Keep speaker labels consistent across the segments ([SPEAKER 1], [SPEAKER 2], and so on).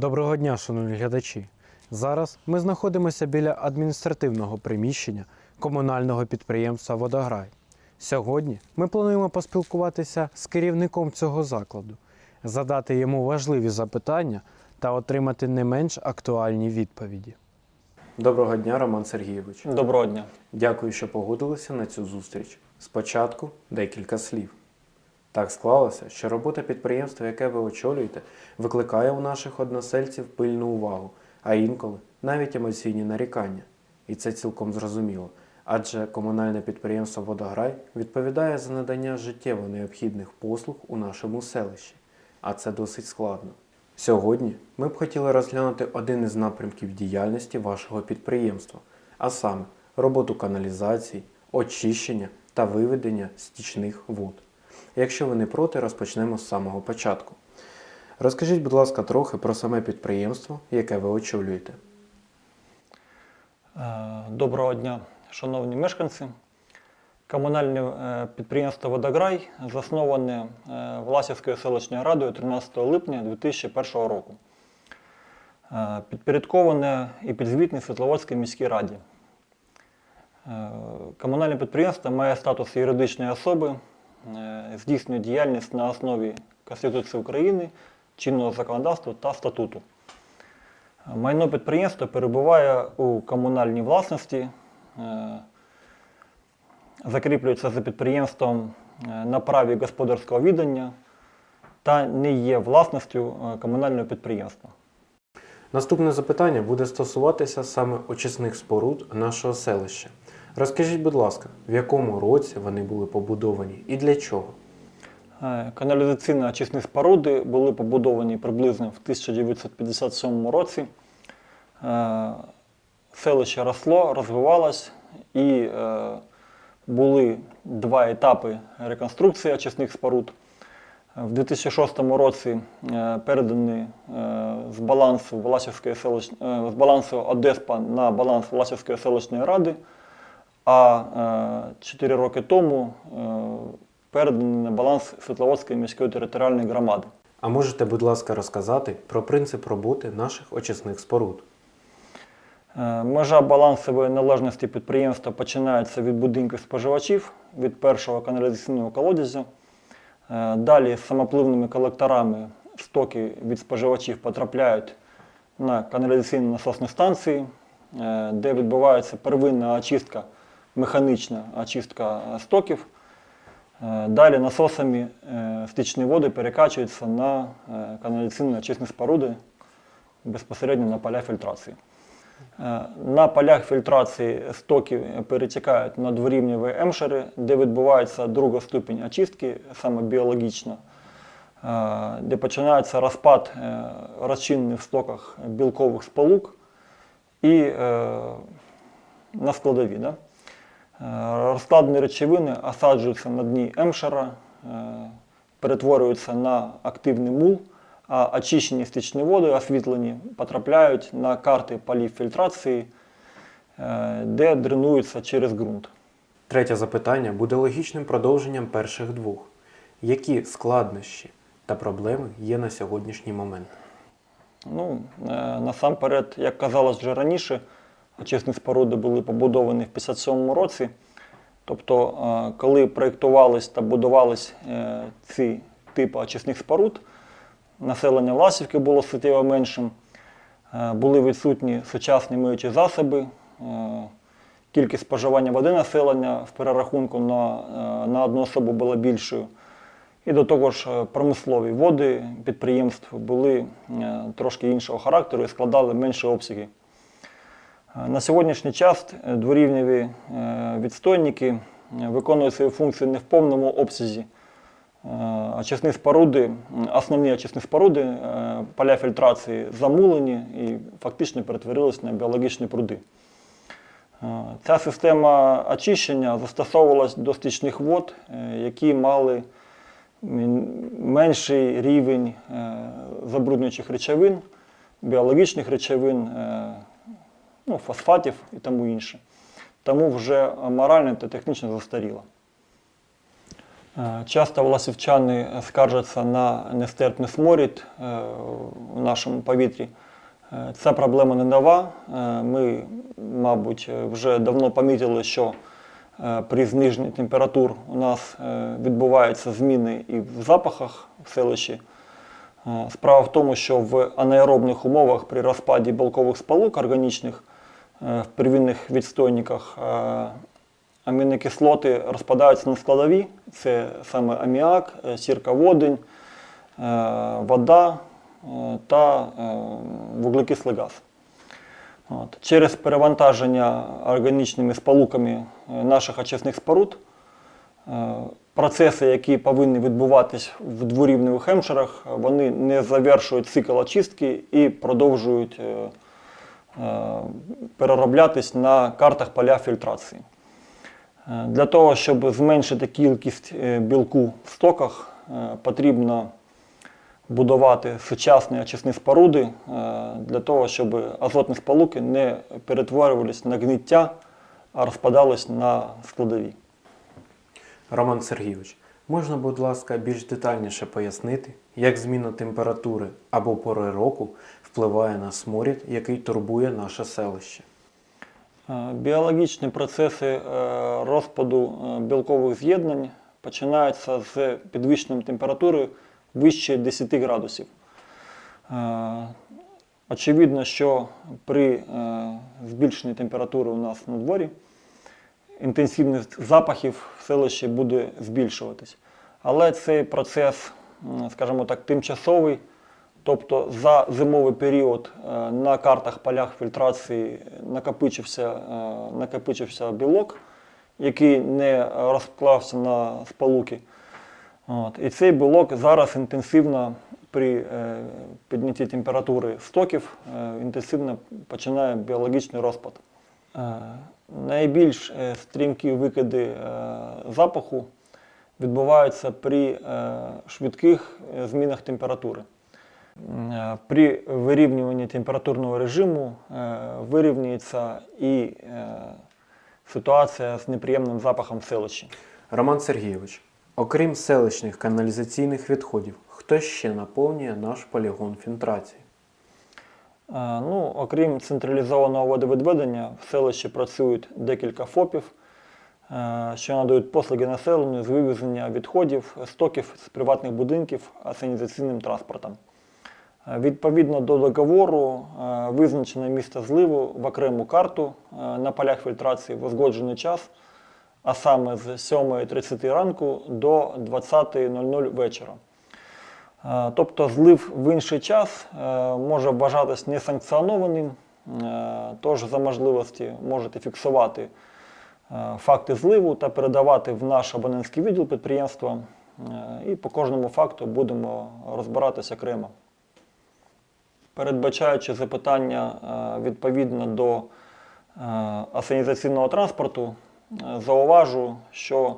[SPEAKER 1] Доброго дня, шановні глядачі. Зараз ми знаходимося біля адміністративного приміщення комунального підприємства Водограй. Сьогодні ми плануємо поспілкуватися з керівником цього закладу, задати йому важливі запитання та отримати не менш актуальні відповіді. Доброго дня, Роман Сергійович.
[SPEAKER 2] Доброго дня.
[SPEAKER 1] Дякую, що погодилися на цю зустріч. Спочатку декілька слів. Так склалося, що робота підприємства, яке ви очолюєте, викликає у наших односельців пильну увагу, а інколи навіть емоційні нарікання. І це цілком зрозуміло. Адже комунальне підприємство Водограй відповідає за надання життєво необхідних послуг у нашому селищі, а це досить складно. Сьогодні ми б хотіли розглянути один із напрямків діяльності вашого підприємства, а саме роботу каналізації, очищення та виведення стічних вод. Якщо ви не проти, розпочнемо з самого початку. Розкажіть, будь ласка, трохи про саме підприємство, яке ви очолюєте.
[SPEAKER 2] Е, Доброго дня, шановні мешканці. Комунальне е, підприємство Водограй засноване е, Власівською селищною радою 13 липня 2001 року. Підпорядковане і підзвітне Світловодській міській раді. Комунальне підприємство має статус юридичної особи, здійснює діяльність на основі Конституції України, чинного законодавства та статуту. Майно підприємства перебуває у комунальній власності, е, закріплюється за підприємством е, на праві господарського віддання та не є власністю е, комунального підприємства.
[SPEAKER 1] Наступне запитання буде стосуватися саме очисних споруд нашого селища. Розкажіть, будь ласка, в якому році вони були побудовані і для чого?
[SPEAKER 2] Е, Каналізаційні очисні споруди були побудовані приблизно в 1957 році. Е, Селище росло, розвивалось і е, були два етапи реконструкції очисних споруд. В 2006 році передані з балансу з балансу Одеспа на баланс Власівської селищної ради, а 4 роки тому е, передані на баланс Світловодської міської територіальної громади.
[SPEAKER 1] А можете, будь ласка, розказати про принцип роботи наших очисних споруд?
[SPEAKER 2] Е, Межа балансової належності підприємства починається від будинків споживачів, від першого каналізаційного колодязя. Е, Далі самопливними колекторами стоки від споживачів потрапляють на каналізаційні насосні станції, е, де відбувається первинна очистка, механічна очистка стоків. Е, Далі насосами е, стічні води перекачуються на е, каналізаційні очисні споруди безпосередньо на поля фільтрації. На полях фільтрації стоки перетікають на дворівневі емшери, де відбувається друга ступінь очистки, саме біологічна, де починається розпад розчинених в стоках білкових сполук і на складові. Да? Е, Розкладені речовини осаджуються на дні емшера, е, перетворюються на активний мул, а очищені стічні води, освітлені, потрапляють на карти полів фільтрації, е, де дренуються через ґрунт.
[SPEAKER 1] Третє запитання буде логічним продовженням перших двох. Які складнощі та проблеми є на сьогоднішній момент?
[SPEAKER 2] Ну, насамперед, як казалось вже раніше, очисні споруди були побудовані в 57 році. Тобто, е, коли проєктувались та будувались е, ці типи очисних споруд, населення Власівки було суттєво меншим, е, були відсутні сучасні миючі засоби, кількість споживання води населення в перерахунку на, на одну особу була більшою. І до того ж, промислові води підприємств були трошки іншого характеру і складали менші обсяги. На сьогоднішній час е, дворівневі е, відстойники е, виконують свою функцію не в повному обсязі. Очисні споруди, основні очисні споруди, поля фільтрації замулені і фактично перетворились на біологічні пруди. Ця система очищення застосовувалась до стічних вод, які мали менший рівень забруднюючих речовин, біологічних речовин, ну, фосфатів і тому інше. Тому вже морально та технічно застаріла. Е, Часто власівчани скаржаться на нестерпний сморід е, в нашому повітрі. Е, Ця проблема не нова. Ми, мабуть, вже давно помітили, що при зниженні температур у нас відбуваються зміни і в запахах в селищі. Справа в тому, що в анаеробних умовах при розпаді білкових сполук органічних в первинних відстойниках е, амінокислоти розпадаються на складові. Це саме аміак, е, сірка водень, е, вода е, та е, вуглекислий газ. От. Через перевантаження органічними сполуками е, наших очисних споруд е, процеси, які повинні відбуватись в дворівневих емшерах, вони не завершують цикл очистки і продовжують е, е, перероблятись на картах поля фільтрації. Е, Для того, щоб зменшити кількість е, білку в стоках, е, потрібно будувати сучасні очисні споруди е, для того, щоб азотні сполуки не перетворювалися на гниття, а розпадались на складові.
[SPEAKER 1] Роман Сергійович, можна, будь ласка, більш детальніше пояснити, як зміна температури або пори року впливає на сморід, який турбує наше селище?
[SPEAKER 2] Е, Біологічні процеси е, розпаду е, білкових з'єднань починаються з підвищенням температури вище 10 градусів. Очевидно, що при збільшенні температури у нас на дворі інтенсивність запахів в селищі буде збільшуватись. Але цей процес, скажімо так, тимчасовий. Тобто за зимовий період е, на картах полях фільтрації накопичився, е, накопичився білок, який не розклався на сполуки. От. І цей білок зараз інтенсивно при е, піднятті температури стоків інтенсивно починає біологічний розпад. Найбільш е, стрімкі викиди е, запаху відбуваються при е, швидких змінах температури. При вирівнюванні температурного режиму вирівнюється і ситуація з неприємним запахом селищі.
[SPEAKER 1] Роман Сергійович, окрім селищних каналізаційних відходів, хто ще наповнює наш полігон фільтрації?
[SPEAKER 2] Е, Ну, окрім централізованого водовідведення, в селищі працюють декілька ФОПів, е, що надають послуги населенню з вивезення відходів, стоків з приватних будинків асанізаційним транспортом. Е, Відповідно до договору визначено місце зливу в окрему карту на полях фільтрації в узгоджений час, а саме з 7.30 ранку до 20.00 вечора. Е, Тобто злив в інший час е, може вважатись несанкціонованим, е, тож за можливості можете фіксувати факти зливу та передавати в наш абонентський відділ підприємства. І по кожному факту будемо розбиратися окремо. Передбачаючи запитання відповідно до асанізаційного транспорту, зауважу, що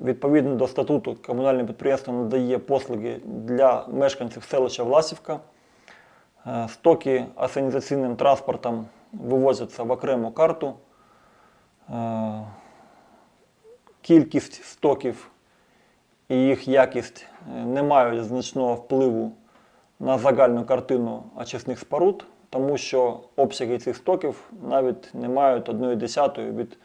[SPEAKER 2] Відповідно до статуту комунальне підприємство надає послуги для мешканців селища Власівка. Е, Стоки асанізаційним транспортом вивозяться в окрему карту. Е, Кількість стоків і їх якість е, не мають значного впливу на загальну картину очисних споруд, тому що обсяги цих стоків навіть не мають 1,1 від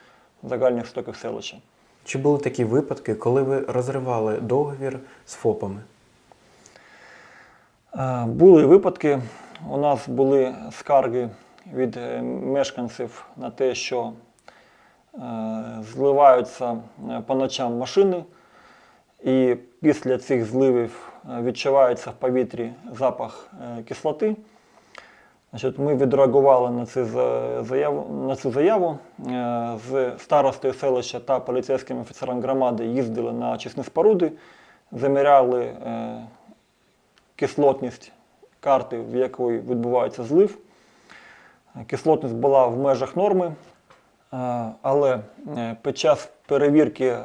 [SPEAKER 2] загальних стоків селища.
[SPEAKER 1] Чи були такі випадки, коли ви розривали договір з ФОПами?
[SPEAKER 2] Е, Були випадки. У нас були скарги від е, мешканців на те, що е, зливаються по ночам машини, і після цих зливів відчувається в повітрі запах кислоти. Значить, ми відреагували на цю заяву, на цю заяву. Е, З старостою селища та поліцейським офіцером громади їздили на очисні споруди, заміряли е, кислотність карти, в якої відбувається злив. Кислотність була в межах норми, е, але під час перевірки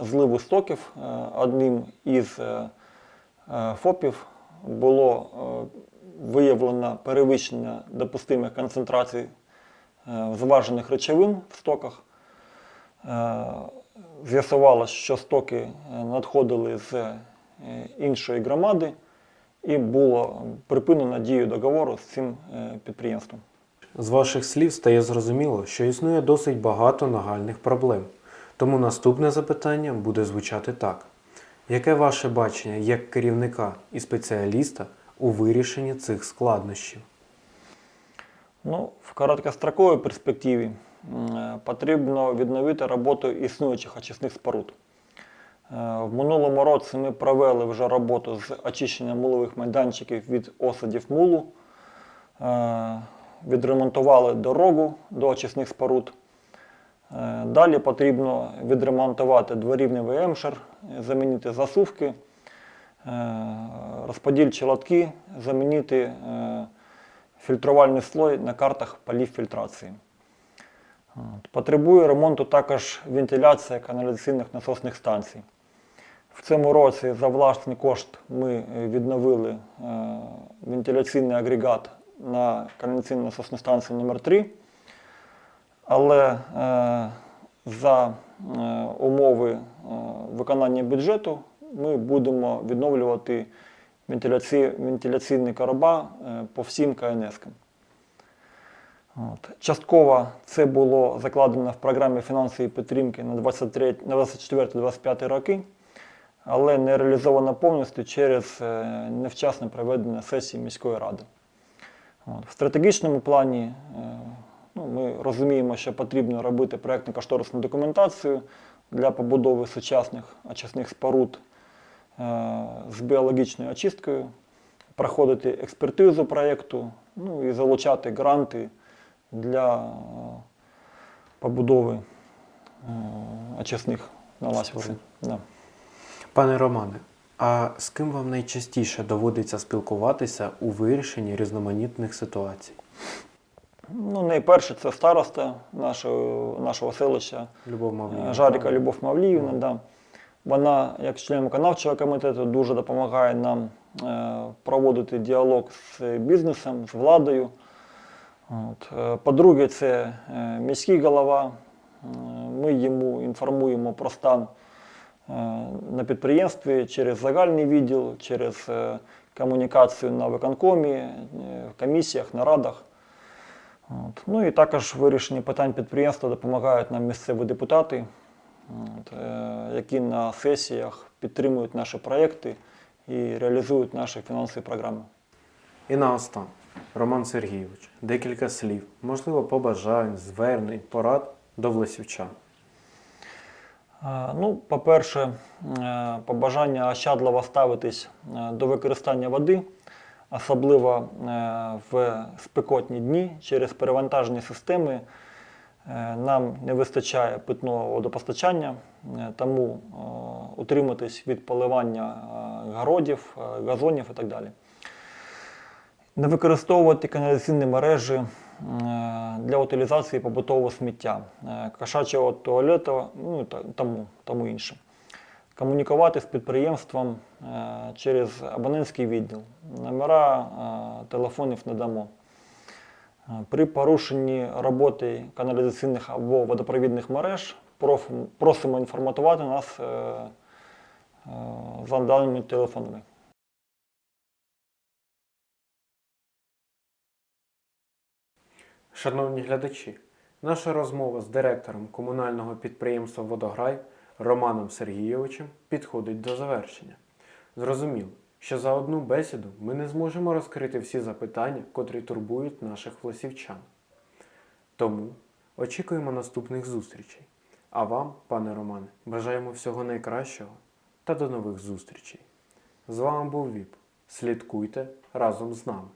[SPEAKER 2] зливу стоків одним із ФОПів було виявлено перевищення допустимих концентрацій е, зважених речовин в стоках. Е, з'ясувалося, що стоки е, надходили з іншої громади, і було припинено дію договору з цим підприємством.
[SPEAKER 1] З ваших слів стає зрозуміло, що існує досить багато нагальних проблем. Тому наступне запитання буде звучати так: яке ваше бачення як керівника і спеціаліста у вирішенні цих складнощів?
[SPEAKER 2] Ну, в короткостроковій перспективі потрібно відновити роботу існуючих очисних споруд. Е, В минулому році ми провели вже роботу з очищення мулових майданчиків від осадів мулу, Е, відремонтували дорогу до очисних споруд. Е, Далі потрібно відремонтувати дворівневий емшер, замінити засувки, розподільчі лотки, замінити е, фільтрувальний слой на картах полів фільтрації. Потребує ремонту також вентиляція каналізаційних насосних станцій. В цьому році за власний кошт ми е, відновили е, вентиляційний агрегат на каналізаційній насосній станції номер 3 але е, за е, умови е, виконання бюджету ми будемо відновлювати вентиляці... вентиляційні короба е, по всім КНС-кам. От. Частково це було закладено в програмі фінансової підтримки на 23-24-25 роки, але не реалізовано повністю через е, невчасне проведення сесії міської ради. От. В стратегічному плані е, ну, ми розуміємо, що потрібно робити проєктно-кошторисну документацію для побудови сучасних очисних споруд з біологічною очисткою, проходити експертизу проєкту, ну і залучати гранти для е, побудови е, очисних наладів. Да.
[SPEAKER 1] Пане Романе, а з ким вам найчастіше доводиться спілкуватися у вирішенні різноманітних ситуацій?
[SPEAKER 2] Ну, найперше це староста нашого, нашого селища
[SPEAKER 1] Любов Мавліївна.
[SPEAKER 2] Е, Жаріка Любов Мавліївна. Да. Вона, як член виконавчого комітету, дуже допомагає нам е, проводити діалог з бізнесом, з владою. Е, По-друге, це е, міський голова. Ми йому інформуємо про стан на підприємстві через загальний відділ, через комунікацію на виконкомі, в комісіях, нарадах. От. Ну і також в вирішенні питань підприємства допомагають нам місцеві депутати, які на сесіях підтримують наші проєкти і реалізують наші фінансові програми.
[SPEAKER 1] І наостанок, Роман Сергійович, декілька слів, можливо, побажань, звернень, порад до власівчан.
[SPEAKER 2] Е, Ну, по-перше, е, побажання ощадливо ставитись е, до використання води, особливо е, в спекотні дні через перевантажені системи. Е, Нам не вистачає питного водопостачання, е, тому е, утриматись від поливання городів, газонів і так далі. Не використовувати каналізаційні мережі для утилізації побутового сміття, кошачого туалету, ну тому, тому інше. Комунікувати з підприємством через абонентський відділ. Номера телефонів не дамо. При порушенні роботи каналізаційних або водопровідних мереж просимо інформатувати нас е, е, за даними телефонами.
[SPEAKER 1] Шановні глядачі, наша розмова з директором комунального підприємства Водограй Романом Сергійовичем підходить до завершення. Зрозуміло, що за одну бесіду ми не зможемо розкрити всі запитання, котрі турбують наших власівчан. Тому очікуємо наступних зустрічей. А вам, пане Романе, бажаємо всього найкращого та до нових зустрічей. З вами був ВІП. Слідкуйте разом з нами.